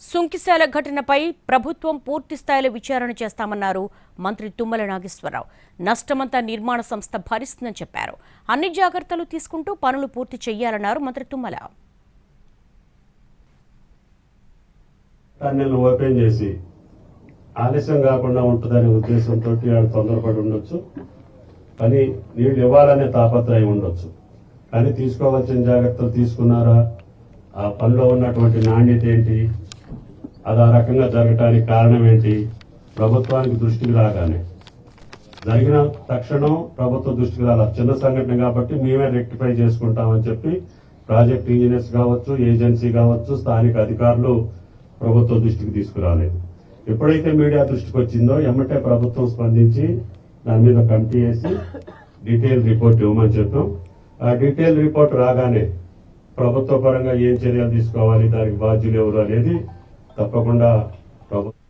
సుంకిశాల ఘటనపై ప్రభుత్వం పూర్తి స్థాయిలో విచారణ చేస్తామన్నారు మంత్రి తుమ్మల నాగేశ్వరరావు. నష్టమంతా నిర్మాణ సంస్థ భరిస్తుందని చెప్పారు. అన్ని జాగ్రత్తలు తీసుకుంటూ పనులు పూర్తి చేయాలన్నారు మంత్రి తుమ్మల. టన్నెల్ ఓపెన్ చేసి ఆలస్యం కాకుండా ఉంటుందనే ఉద్దేశంతో ఆడు తొందరపడి ఉండొచ్చు. కానీ నీళ్ళు ఇవ్వాలనే తాపత్రయం ఉండొచ్చు. కానీ తీసుకోవాల్సిన జాగ్రత్తలు తీసుకున్నారా? ఆ పనిలో ఉన్నటువంటి నాణ్యత ఏంటి? అది ఆ రకంగా జరగటానికి కారణం ఏంటి? ప్రభుత్వానికి దృష్టికి రాగానే. జరిగిన తక్షణం ప్రభుత్వ దృష్టికి రాల. చిన్న సంఘటన కాబట్టి మేమే రెక్టిఫై చేసుకుంటామని చెప్పి ప్రాజెక్ట్ ఇంజనీర్స్ కావచ్చు ఏజెన్సీ కావచ్చు స్థానిక అధికారులు ప్రభుత్వ దృష్టికి తీసుకురాలేదు. ఎప్పుడైతే మీడియా దృష్టికి వచ్చిందో ఎమ్మటే ప్రభుత్వం స్పందించి దాని మీద కమిటీ వేసి డీటెయిల్ రిపోర్ట్ ఇవ్వమని చెప్పాం. ఆ డీటెయిల్ రిపోర్ట్ రాగానే ప్రభుత్వ పరంగా ఏం చర్యలు తీసుకోవాలి దానికి బాధ్యులు ఎవరు అనేది తప్పకుండా ప్రభుత్వం